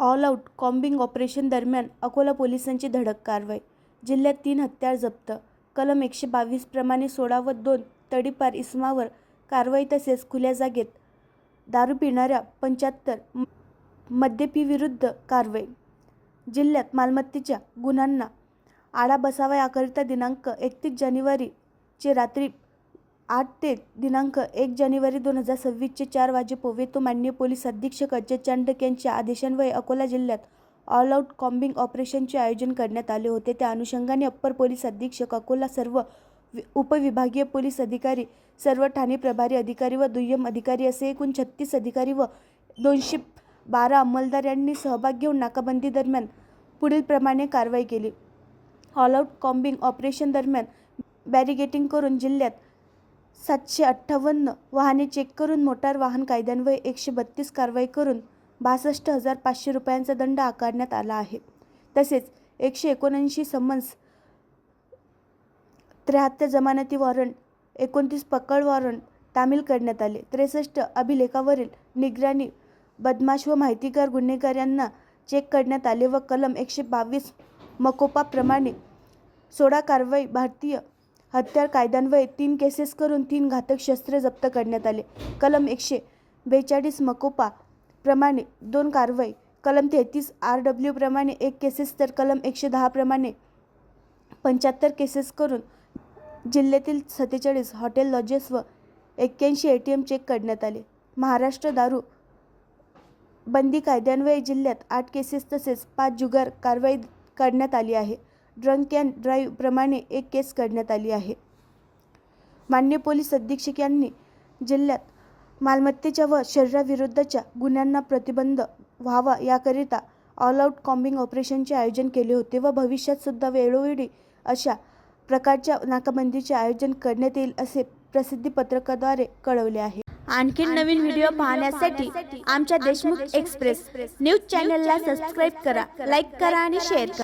All out combing operation दरम्यान अकोला पोलिसांची धडक कारवाई. जिल्ह्यात तीन हत्यार जप्त. कलम एकशे बावीस प्रमाणे सोळा व दोन तडीपार इसमावर कारवाई तसेच खुल्या जागेत दारू पिणाऱ्या पंच्याहत्तर मद्यपीविरुद्ध कारवाई. जिल्ह्यात मालमत्तेच्या गुन्ह्यांना आळा बसावा याकरिता दिनांक एकतीस जानेवारीचे रात्री आठ ते दिनांक एक जानेवारी दोन हजार सव्वीसचे चार वाजेपोवे तो माननीय पोलीस अधीक्षक अजय चांडक यांच्या आदेशान्वये अकोला जिल्ह्यात ऑल आऊट कॉम्बिंग ऑपरेशनचे आयोजन करण्यात आले होते. त्या अनुषंगाने अप्पर पोलीस अधीक्षक अकोला सर्व वि- उपविभागीय पोलीस अधिकारी सर्व ठाणे प्रभारी अधिकारी व दुय्यम अधिकारी असे एकूण छत्तीस अधिकारी व दोनशे बारा अंमलदार यांनी सहभाग घेऊन नाकाबंदी दरम्यान पुढील प्रमाणे कारवाई केली. ऑल आऊट कॉम्बिंग ऑपरेशन दरम्यान बॅरिगेटिंग करून जिल्ह्यात सातशे अठ्ठावन्न वाहने चेक करून मोटार वाहन कायद्यान्वये एकशे बत्तीस कारवाई करून बासष्ट हजार पाचशे रुपयांचा दंड आकारण्यात आला आहे. तसेच एकशे एकोणऐंशी समन्स त्र्याहत्तर जमानती वॉरंट एकोणतीस पकड वॉरंट तामील करण्यात आले. त्रेसष्ट अभिलेखावरील निगराणी बदमाश व माहितीगार गुन्हेगार यांना चेक करण्यात आले व कलम एकशे बावीस मकोपाप्रमाणे सोळा कारवाई भारतीय हत्यार कायद्यान्वये तीन केसेस करून तीन घातक शस्त्रे जप्त करण्यात आले. कलम एकशे बेचाळीस मकोपा प्रमाणे दोन कारवाई कलम तेहतीस आर डब्ल्यू प्रमाणे एक केसेस तर कलम एकशे दहा प्रमाणे पंच्याहत्तर केसेस करून जिल्ह्यातील सत्तेचाळीस हॉटेल लॉजेस व एक्क्याऐंशी ए टी एम चेक करण्यात आले. महाराष्ट्र दारू बंदी कायद्यान्वये जिल्ह्यात आठ केसेस तसेच पाच जुगार कारवाई करण्यात आली आहे. ड्रंक अँड ड्राईव्ह प्रमाणे एक केस करण्यात आली आहे. मान्य पोलीस अधीक्षक यांनी जिल्ह्यात मालमत्तेच्या व शरीराविरुद्धच्या गुन्ह्यांना प्रतिबंध व्हावा याकरिता ऑल आऊट कॉम्बिंग ऑपरेशनचे आयोजन केले होते व भविष्यात सुद्धा वेळोवेळी अशा प्रकारच्या नाकाबंदीचे आयोजन करण्यात येईल असे प्रसिद्धीपत्रकाद्वारे कळवले आहे. आणखी नवीन व्हिडिओ पाहण्यासाठी आमच्या देशमुख एक्सप्रेस न्यूज चॅनलला सबस्क्राईब करा लाईक करा आणि शेअर करा.